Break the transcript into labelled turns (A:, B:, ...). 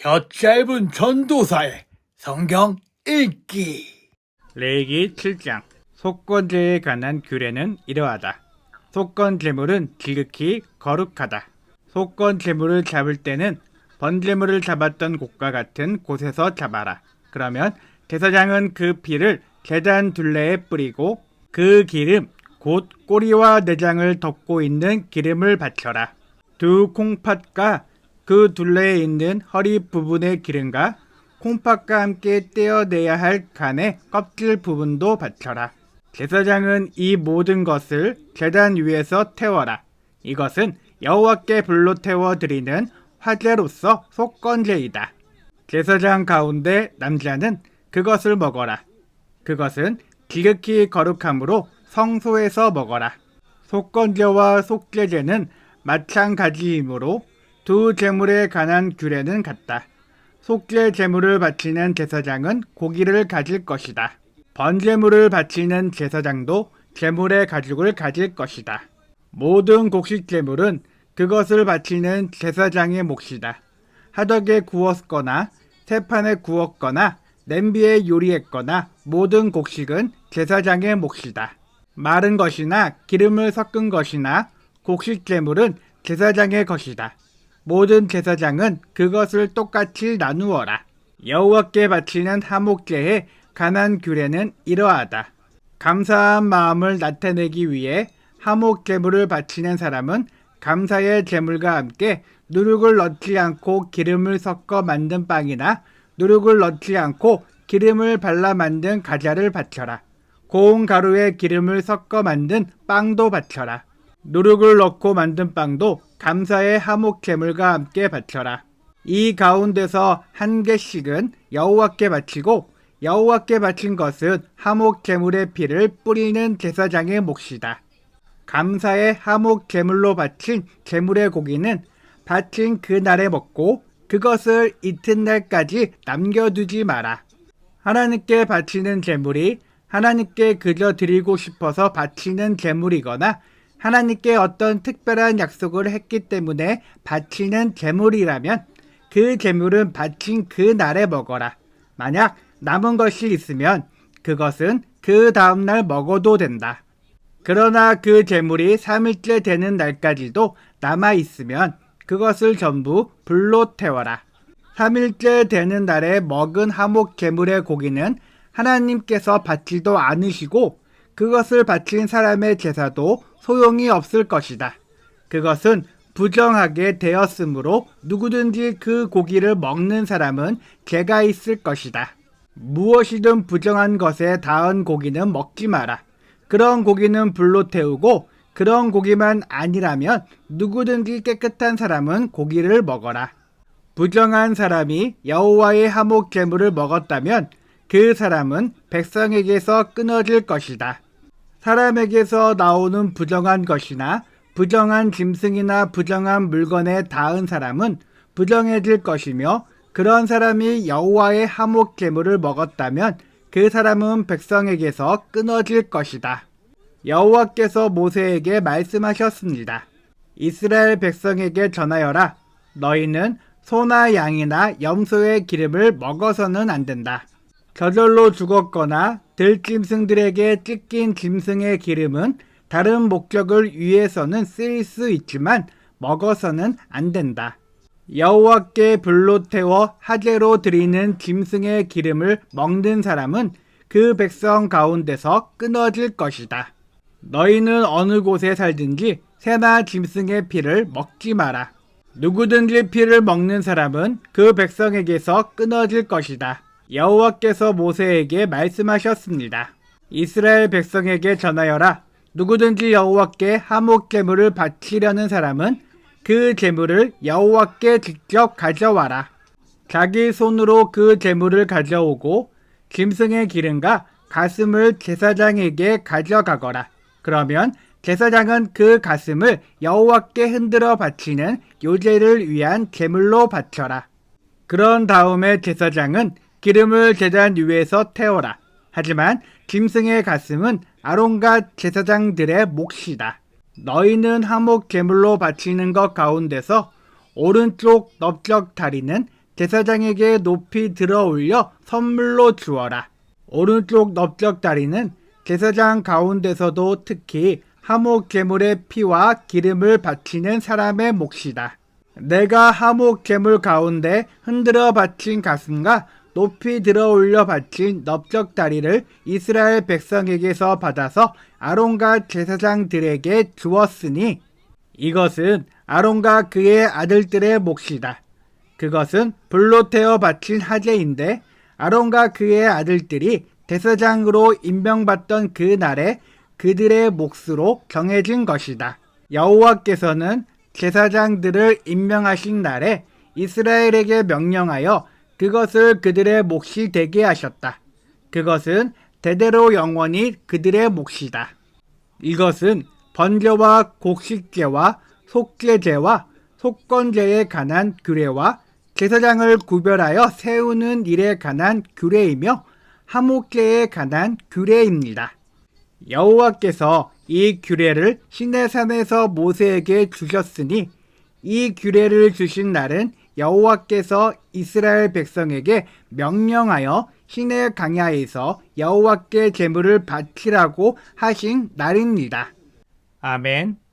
A: 혀 짧은 전도사의 성경 읽기.
B: 레이기 7장 속건제에 관한 규례는 이러하다. 속건 제물은 지극히 거룩하다. 속건 제물을 잡을 때는 번제물을 잡았던 곳과 같은 곳에서 잡아라. 그러면 제사장은 그 피를 제단 둘레에 뿌리고 그 기름 곧 꼬리와 내장을 덮고 있는 기름을 바쳐라. 두 콩팥과 그 둘레에 있는 허리 부분의 기름과 콩팥과 함께 떼어내야 할 간의 껍질 부분도 바쳐라. 제사장은 이 모든 것을 제단 위에서 태워라. 이것은 여호와께 불로 태워 드리는 화제로서 속건제이다. 제사장 가운데 남자는 그것을 먹어라. 그것은 지극히 거룩함으로 성소에서 먹어라. 속건제와 속죄제는 마찬가지이므로 두 제물에 관한 규례는 같다. 속죄 제물을 바치는 제사장은 고기를 가질 것이다. 번제물을 바치는 제사장도 제물의 가죽을 가질 것이다. 모든 곡식 제물은 그것을 바치는 제사장의 몫이다. 하덕에 구웠거나 태판에 구웠거나 냄비에 요리했거나 모든 곡식은 제사장의 몫이다. 마른 것이나 기름을 섞은 것이나 곡식 제물은 제사장의 것이다. 모든 제사장은 그것을 똑같이 나누어라. 여호와께 바치는 하목제의 간한 규례는 이러하다. 감사한 마음을 나타내기 위해 하목 제물을 바치는 사람은 감사의 제물과 함께 누룩을 넣지 않고 기름을 섞어 만든 빵이나 누룩을 넣지 않고 기름을 발라 만든 과자를 바쳐라. 고운 가루에 기름을 섞어 만든 빵도 바쳐라. 누룩을 넣고 만든 빵도 감사의 하목 제물과 함께 바쳐라. 이 가운데서 한 개씩은 여호와께 바치고 여호와께 바친 것은 하목 제물의 피를 뿌리는 제사장의 몫이다. 감사의 하목 제물로 바친 제물의 고기는 바친 그 날에 먹고 그것을 이튿날까지 남겨두지 마라. 하나님께 바치는 제물이 하나님께 그저 드리고 싶어서 바치는 제물이거나 하나님께 어떤 특별한 약속을 했기 때문에 바치는 제물이라면 그 제물은 바친 그 날에 먹어라. 만약 남은 것이 있으면 그것은 그 다음날 먹어도 된다. 그러나 그 제물이 3일째 되는 날까지도 남아 있으면 그것을 전부 불로 태워라. 3일째 되는 날에 먹은 하목 제물의 고기는 하나님께서 바치도 않으시고 그것을 바친 사람의 제사도 소용이 없을 것이다. 그것은 부정하게 되었으므로 누구든지 그 고기를 먹는 사람은 죄가 있을 것이다. 무엇이든 부정한 것에 닿은 고기는 먹지 마라. 그런 고기는 불로 태우고 그런 고기만 아니라면 누구든지 깨끗한 사람은 고기를 먹어라. 부정한 사람이 여호와의 하목 제물을 먹었다면 그 사람은 백성에게서 끊어질 것이다. 사람에게서 나오는 부정한 것이나 부정한 짐승이나 부정한 물건에 닿은 사람은 부정해질 것이며 그런 사람이 여호와의 하목 제물을 먹었다면 그 사람은 백성에게서 끊어질 것이다. 여호와께서 모세에게 말씀하셨습니다. 이스라엘 백성에게 전하여라. 너희는 소나 양이나 염소의 기름을 먹어서는 안 된다. 저절로 죽었거나 들짐승들에게 찢긴 짐승의 기름은 다른 목적을 위해서는 쓰일 수 있지만 먹어서는 안 된다. 여호와께 불로 태워 하제로 드리는 짐승의 기름을 먹는 사람은 그 백성 가운데서 끊어질 것이다. 너희는 어느 곳에 살든지 새나 짐승의 피를 먹지 마라. 누구든지 피를 먹는 사람은 그 백성에게서 끊어질 것이다. 여호와께서 모세에게 말씀하셨습니다. 이스라엘 백성에게 전하여라. 누구든지 여호와께 하목 제물을 바치려는 사람은 그 제물을 여호와께 직접 가져와라. 자기 손으로 그 제물을 가져오고 짐승의 기름과 가슴을 제사장에게 가져가거라. 그러면 제사장은 그 가슴을 여호와께 흔들어 바치는 요제를 위한 제물로 바쳐라. 그런 다음에 제사장은 기름을 제단 위에서 태워라. 하지만 짐승의 가슴은 아론과 제사장들의 몫이다. 너희는 하목 제물로 바치는 것 가운데서 오른쪽 넓적 다리는 제사장에게 높이 들어 올려 선물로 주어라. 오른쪽 넓적 다리는 제사장 가운데서도 특히 하목 제물의 피와 기름을 바치는 사람의 몫이다. 내가 하목 제물 가운데 흔들어 바친 가슴과 높이 들어 올려 바친 넓적 다리를 이스라엘 백성에게서 받아서 아론과 제사장들에게 주었으니 이것은 아론과 그의 아들들의 몫이다. 그것은 불로 태워 바친 하제인데 아론과 그의 아들들이 대사장으로 임명받던 그 날에 그들의 몫으로 정해진 것이다. 여호와께서는 제사장들을 임명하신 날에 이스라엘에게 명령하여 그것을 그들의 몫이 되게 하셨다. 그것은 대대로 영원히 그들의 몫이다. 이것은 번제와 곡식제와 속죄제와 속건제에 관한 규례와 제사장을 구별하여 세우는 일에 관한 규례이며 하목제에 관한 규례입니다. 여호와께서 이 규례를 시내산에서 모세에게 주셨으니 이 규례를 주신 날은 여호와께서 이스라엘 백성에게 명령하여 시내 강야에서 여호와께 제물을 바치라고 하신 날입니다. 아멘.